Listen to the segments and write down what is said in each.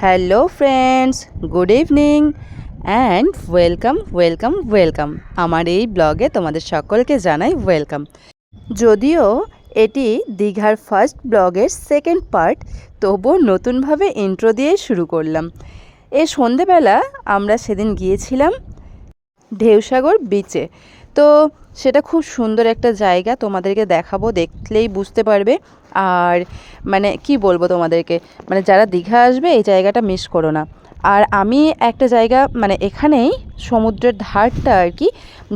Hello friends good evening and welcome welcome welcome আমার এই ব্লগে তোমাদের সকলকে জানাই ওয়েলকাম যদিও এটি দীঘার ফার্স্ট ব্লগের সেকেন্ড পার্ট তবুও নতুনভাবে ইন্ট্রো দিয়ে শুরু করলাম। এ সন্ধেবেলা আমরা সেদিন গিয়েছিলাম ঢেউসাগর বিচে তো সেটা খুব সুন্দর একটা জায়গা, তোমাদেরকে দেখাবো, দেখলেই বুঝতে পারবে। আর মানে কি বলব তোমাদেরকে মানে যারা দীঘা আসবে এই জায়গাটা মিস করো না। আর আমি একটা জায়গা মানে এখানেই সমুদ্রের ধারটা আর কি,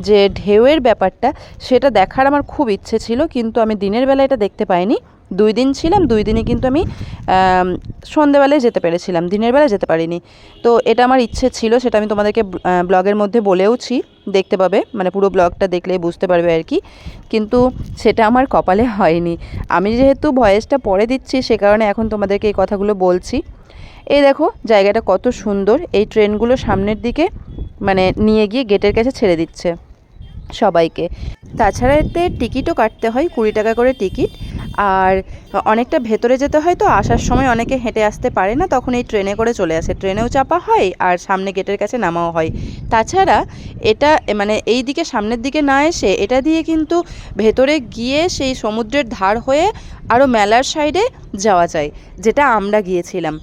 যে ঢেউয়ের ব্যাপারটা, সেটা দেখার আমার খুব ইচ্ছে ছিল, কিন্তু আমি দিনের বেলা এটা দেখতে পাইনি। দুই দিন ছিলাম, দুই দিনে কিন্তু আমি সন্ধেবেলায় যেতে পেরেছিলাম, দিনের বেলা যেতে পারিনি। তো এটা আমার ইচ্ছে ছিল, সেটা আমি তোমাদেরকে ব্লগের মধ্যে বলেওছি, দেখতে পাবে মানে পুরো ব্লগটা দেখলে বুঝতে পারবে আর কি। কিন্তু সেটা আমার কপালে হয়নি। আমি যেহেতু ভয়েসটা পরে দিচ্ছি, সে কারণে এখন তোমাদেরকে এই কথাগুলো বলছি। এই দেখো, জায়গাটা কত সুন্দর, এই ট্রেনগুলো সামনের দিকে মানে নিয়ে গিয়ে গেটের কাছে ছেড়ে দিচ্ছে। সবাইকে। তাছাড়া এতে টিকিটও কাটতে হয়, কুড়ি টাকা করে টিকিট। আর অনেকটা ভেতরে যেতে হয় তো, আসার সময় অনেকে হেঁটে আসতে পারে না, তখন এই ট্রেনে করে চলে আসে। ট্রেনেও চাপা হয় আর সামনে গেটের কাছে নামাও হয়। তাছাড়া এটা মানে এই দিকে সামনের দিকে না এসে, এটা দিয়ে কিন্তু ভেতরে গিয়ে সেই সমুদ্রের ধার হয়ে আরও মেলার সাইডে যাওয়া যায়, যেটা আমরা গিয়েছিলাম।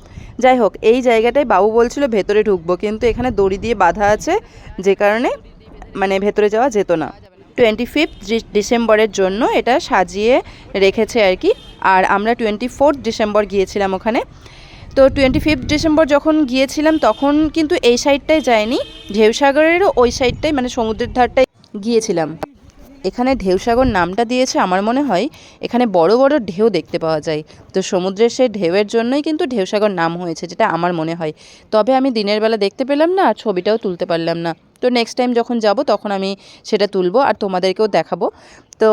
যাই হোক, এই জায়গাটায় বাবু বলছিল ভেতরে ঢুকবো, কিন্তু এখানে দড়ি দিয়ে বাঁধা আছে, যে কারণে মানে ভেতরে যাওয়া যেত না। টোয়েন্টি ফিফথ ডিসেম্বরের জন্য এটা সাজিয়ে রেখেছে আর কি। আর আমরা টোয়েন্টি ফোর্থ ডিসেম্বর গিয়েছিলাম ওখানে। তো টোয়েন্টি ফিফথ ডিসেম্বর যখন গিয়েছিলাম, তখন কিন্তু এই সাইডটায় যায়নি। ঢেউসাগরেরও ওই সাইডটাই মানে সমুদ্রের ধারটায় গিয়েছিলাম। এখানে ঢেউসাগর নামটা দিয়েছে, আমার মনে হয় এখানে বড় বড় ঢেউ দেখতে পাওয়া যায়। তো সমুদ্রের সেই ঢেউয়ের জন্যই কিন্তু ঢেউসাগর নাম হয়েছে, যেটা আমার মনে হয়। তবে আমি দিনের বেলা দেখতে পেলাম না আর ছবিটাও তুলতে পারলাম না। তো নেক্সট টাইম যখন যাব তখন আমি সেটা তুলবো আর তোমাদেরকেও দেখাবো। তো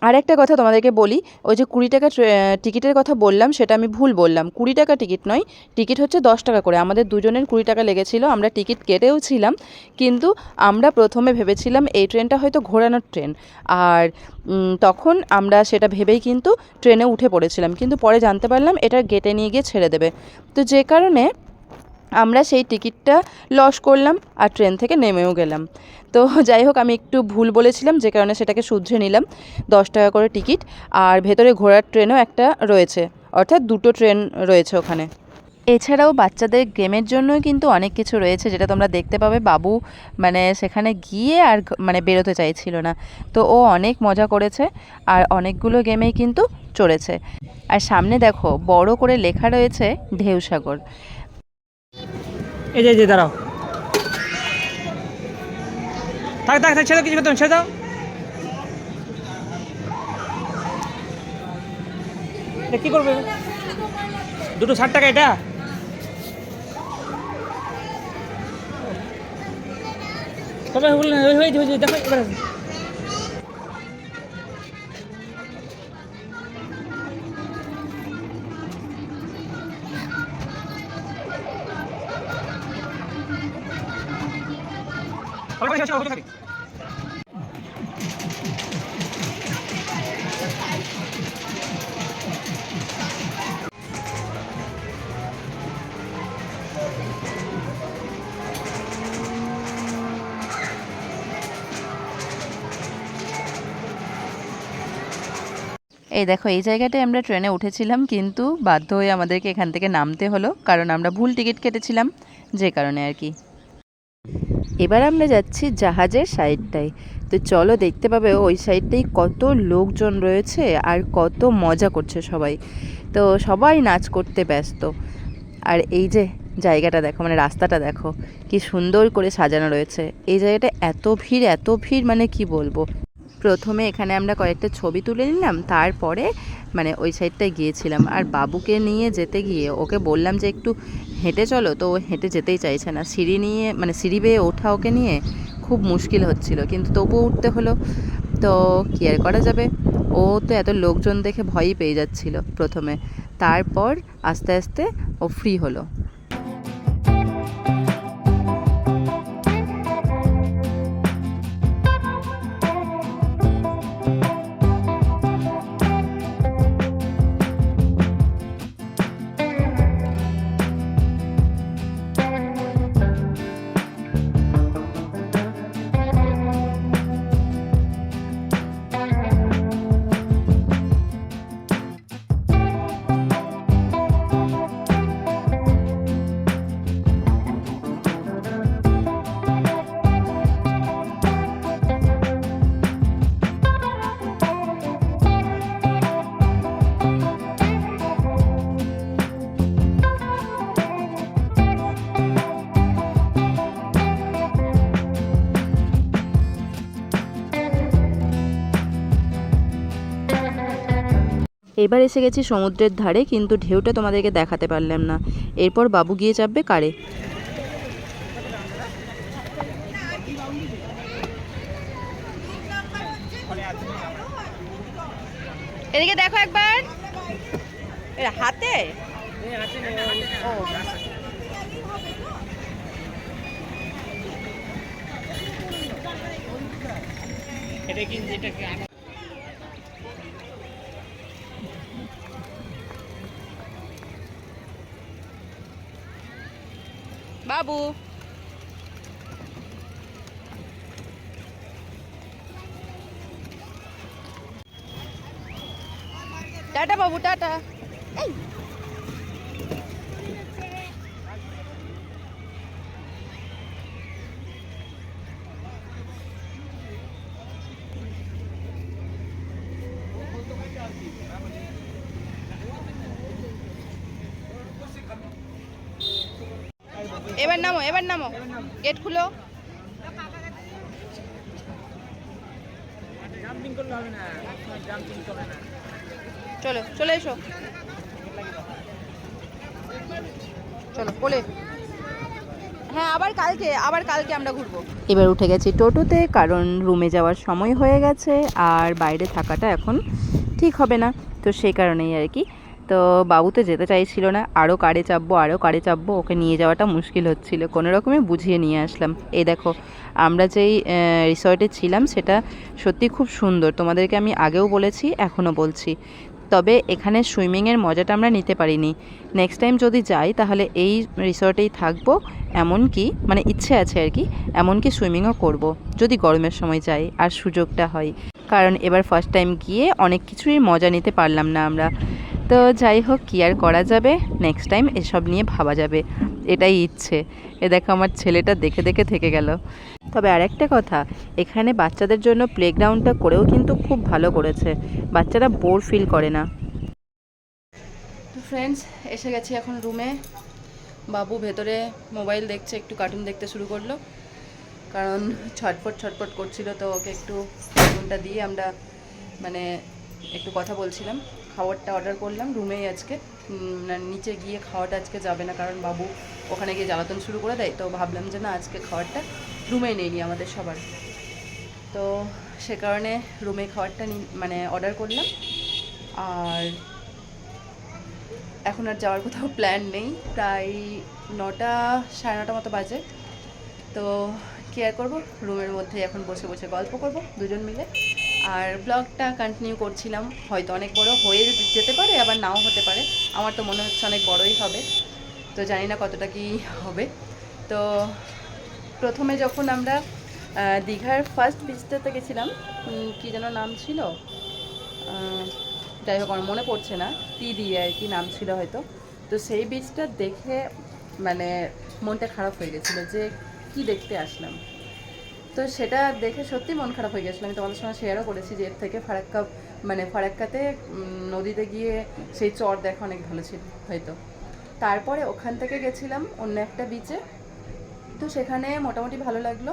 আর একটা কথা তোমাদেরকে বলি, ওই যে কুড়ি টাকা ট্রে- টিকিটের কথা বললাম, সেটা আমি ভুল বললাম। কুড়ি টাকা টিকিট নয়, টিকিট হচ্ছে দশ টাকা করে। আমাদের দুজনের কুড়ি টাকা লেগেছিল, আমরা টিকিট কেটেও ছিলাম, কিন্তু আমরা প্রথমে ভেবেছিলাম এই ট্রেনটা হয়তো ঘোরানোর ট্রেন। আর তখন আমরা সেটা ভেবেই কিন্তু ট্রেনে উঠে পড়েছিলাম, কিন্তু পরে জানতে পারলাম এটা গেটে নিয়ে গিয়ে ছেড়ে দেবে। তো যে কারণে আমরা সেই টিকিটটা লস করলাম আর ট্রেন থেকে নেমেও গেলাম। তো যাই হোক, আমি একটু ভুল বলেছিলাম, যে কারণে সেটাকে শুধরে নিলাম। দশ টাকা করে টিকিট আর ভেতরে ঘোরার ট্রেনও একটা রয়েছে, অর্থাৎ দুটো ট্রেন রয়েছে ওখানে। এছাড়াও বাচ্চাদের গেমের জন্যই কিন্তু অনেক কিছু রয়েছে, যেটা তোমরা দেখতে পাবে। বাবু মানে সেখানে গিয়ে আর মানে বেরোতে চাইছিল না। তো ও অনেক মজা করেছে আর অনেকগুলো গেমেই কিন্তু চড়েছে। আর সামনে দেখো, বড় করে লেখা রয়েছে, ঢেউসাগর। এই যে যে দাঁড়াও থাক থাক থাক ছেড়ে কিছু করতে ছেড়ে দাও এটা কি করবে দুটো ষাট টাকা এটা তবে দেখো এবার এই দেখো, এই জায়গাটায় আমরা ট্রেনে উঠেছিলাম, কিন্তু বাধ্য হয়ে আমাদেরকে এখান থেকে নামতে হলো, কারণ আমরা ভুল টিকিট কেটেছিলাম, যে কারণে আর কি। এবার আমরা যাচ্ছি জাহাজের সাইডটায় তো চলো দেখতে পাবে ওই সাইডটাই কত লোকজন রয়েছে আর কত মজা করছে সবাই। তো সবাই নাচ করতে ব্যস্ত। আর এই যে জায়গাটা দেখো মানে রাস্তাটা দেখো, কি সুন্দর করে সাজানো রয়েছে। এই জায়গাটা এত ভিড় এত ভিড় মানে কি বলব? প্রথমে এখানে আমরা কয়েকটা ছবি তুলে নিলাম, তারপরে মানে ওই সাইডটায় গিয়েছিলাম। আর বাবুকে নিয়ে যেতে গিয়ে ওকে বললাম যে, একটু হেঁটে চলো। তো ও হেঁটে যেতেই চাইছে না। সিঁড়ি নিয়ে মানে সিঁড়ি বেয়ে ওঠা ওকে নিয়ে খুব মুশকিল হচ্ছিল, কিন্তু তবুও উঠতে হলো। তো কী আর করা যাবে? ও তো এত লোকজন দেখে ভয়ই পেয়ে যাচ্ছিল প্রথমে। তারপর আস্তে আস্তে ও ফ্রি হলো। এবার এসে গেছি সমুদ্রের ধারে কিন্তু ঢেউটা তোমাদেরকে দেখাতে পারলাম না। এরপর বাবু গিয়ে চাপবে কারে? এদিকে দেখো একবার। হাতে? ও এটা কি এটা কি বাবু টাটা বাবু এবার নামো এবার নামো। গেট খুলো। জাম্পিং করলে হবে না জাম্পিং করবে না। চলো চলে এসো। চলো বলে হ্যাঁ আবার কালকে আবার কালকে আমরা ঘুরবো। এবার উঠে গেছি টোটোতে কারণ রুমে যাওয়ার সময় হয়ে গেছে আর বাইরে থাকাটা এখন ঠিক হবে না। তো সেই কারণেই আর কি তো বাবু তো যেতে চাইছিল না। আরও কারে চাপবো আরও কারে চাপবো, ওকে নিয়ে যাওয়াটা মুশকিল হচ্ছিল। কোনো রকমে বুঝিয়ে নিয়ে আসলাম। এই দেখো, আমরা যেই রিসর্টে ছিলাম, সেটা সত্যি খুব সুন্দর। তোমাদেরকে আমি আগেও বলেছি, এখনও বলছি। তবে এখানে সুইমিংয়ের মজাটা আমরা নিতে পারিনি। নেক্সট টাইম যদি যাই, তাহলে এই রিসর্টেই থাকব। এমনকি মানে ইচ্ছে আছে আর কি, এমনকি সুইমিংও করব, যদি গরমের সময় যাই আর সুযোগটা হয়। কারণ এবার ফার্স্ট টাইম গিয়ে অনেক কিছুই মজা নিতে পারলাম না আমরা। তো যাই হোক, কী আর করা যাবে? নেক্সট টাইম এসব নিয়ে ভাবা যাবে। এটাই ইচ্ছে। এ দেখো, আমার ছেলেটা দেখে দেখে থেকে গেল। তবে আরেকটা কথা, এখানে বাচ্চাদের জন্য প্লেগ্রাউন্ডটা করেও কিন্তু খুব ভালো করেছে। বাচ্চারা বোর ফিল করে না। তো ফ্রেন্ডস এসে গেছি এখন রুমে বাবু ভেতরে মোবাইল দেখছে, একটু কার্টুন দেখতে শুরু করল। কারণ ছটফট ছটফট করছিল, তো ওকে একটু কার্টুনটা দিয়ে আমরা মানে একটু কথা বলছিলাম। খাবারটা অর্ডার করলাম। রুমেই আজকে নিচে গিয়ে খাওয়াটা আজকে যাবে না, কারণ বাবু ওখানে গিয়ে জ্বালাতন শুরু করে দেয়। তো ভাবলাম যে না, আজকে খাবারটা রুমেই নেই আমাদের সবার। তো সে কারণে রুমে খাবারটা মানে অর্ডার করলাম। আর এখন আর যাওয়ার কোথাও প্ল্যান নেই। প্রায় নটা, সাড়ে নটা মতো বাজে। তো কেয়ার করব, রুমের মধ্যে এখন বসে বসে গল্প করব, দুজন মিলে। আর ব্লগটা কন্টিনিউ করছিলাম। হয়তো অনেক বড় হয়ে যেতে পারে, আবার নাও হতে পারে। আমার তো মনে হচ্ছে অনেক বড়ই হবে। তো জানি না কতটা কি হবে। তো প্রথমে যখন আমরা দীঘার ফার্স্ট বিচটাতে গেছিলাম কি যেন নাম ছিল? যাই হোক, আমার মনে পড়ছে না। টি দিয়ে আর কি নাম ছিল হয়তো। তো সেই বীজটা দেখে মানে মনটা খারাপ হয়ে গেছিল যে কি দেখতে আসলাম। তো সেটা দেখে সত্যি মন খারাপ হয়ে গেছিল। আমি তোমাদের সঙ্গে শেয়ারও করেছি যে এর থেকে ফারাক্কা মানে ফারাক্কাতে নদীতে গিয়ে সেই চর দেখা অনেক ভালো ছিল, হয়তো। তারপরে ওখান থেকে গেছিলাম অন্য একটা বিচে তো সেখানে মোটামুটি ভালো লাগল।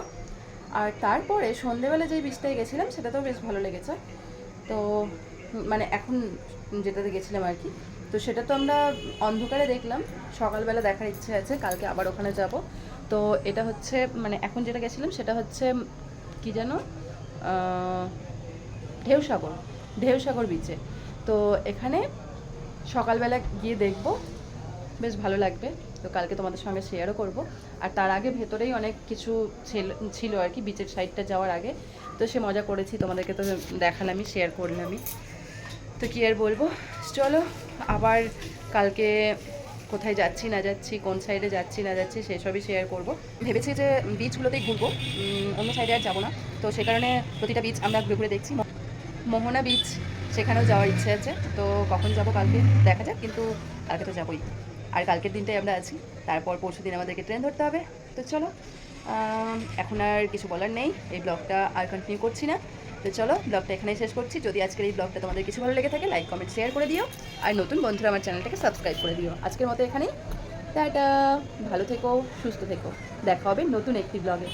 আর তারপরে সন্ধেবেলা যেই বীজটায় গেছিলাম, সেটাতেও বেশ ভালো লেগেছে। তো মানে এখন যেটাতে গেছিলাম আর কি, তো সেটা তো আমরা অন্ধকারে দেখলাম। সকালবেলা দেখার ইচ্ছে আছে, কালকে আবার ওখানে যাব। তো এটা হচ্ছে মানে এখন যেটা গেছিলাম সেটা হচ্ছে, কি যেন ঢেউসাগর ঢেউসাগর বিচে তো এখানে সকালবেলা গিয়ে দেখব, বেশ ভালো লাগবে। তো কালকে তোমাদের সঙ্গে শেয়ারও করব। আর তার আগে ভেতরেই অনেক কিছু ছিল ছিল আর কি বিচের সাইডটা যাওয়ার আগে। তো সে মজা করেছি, তোমাদেরকে তো দেখালামই শেয়ার করলামই তো কি আর বলব? চলো, আবার কালকে কোথায় যাচ্ছি, না যাচ্ছি, কোন সাইডে যাচ্ছি, না যাচ্ছি, সেসবই শেয়ার করব। ভেবেছি যে বিচগুলোতেই ঘুরবো অন্য সাইডে আর যাব না। তো সে কারণে প্রতিটা বিচ আমরা ঘুরে ঘুরে দেখছি। মোহনা বিচ সেখানেও যাওয়ার ইচ্ছে আছে। তো কখন যাব কালকে? দেখা যাক, কিন্তু কালকে তো যাবোই। আর কালকের দিনটাই আমরা আছি। তারপর পরশু দিন আমাদেরকে ট্রেন ধরতে হবে। তো চলো এখন আর কিছু বলার নেই। এই ব্লগটা আর কন্টিনিউ করছি না। তো চলো, ব্লগটা এখানেই শেষ করছি। যদি আজকের এই ব্লগটা তোমাদের কিছু ভালো লেগে থাকে লাইক কমেন্ট শেয়ার করে দিও। আর নতুন বন্ধুরা আমার চ্যানেলটাকে সাবস্ক্রাইব করে দিও। আজকের মতো এখানেই। টাটা। ভালো থেকো, সুস্থ থেকো। দেখা হবে নতুন একটি ব্লগে।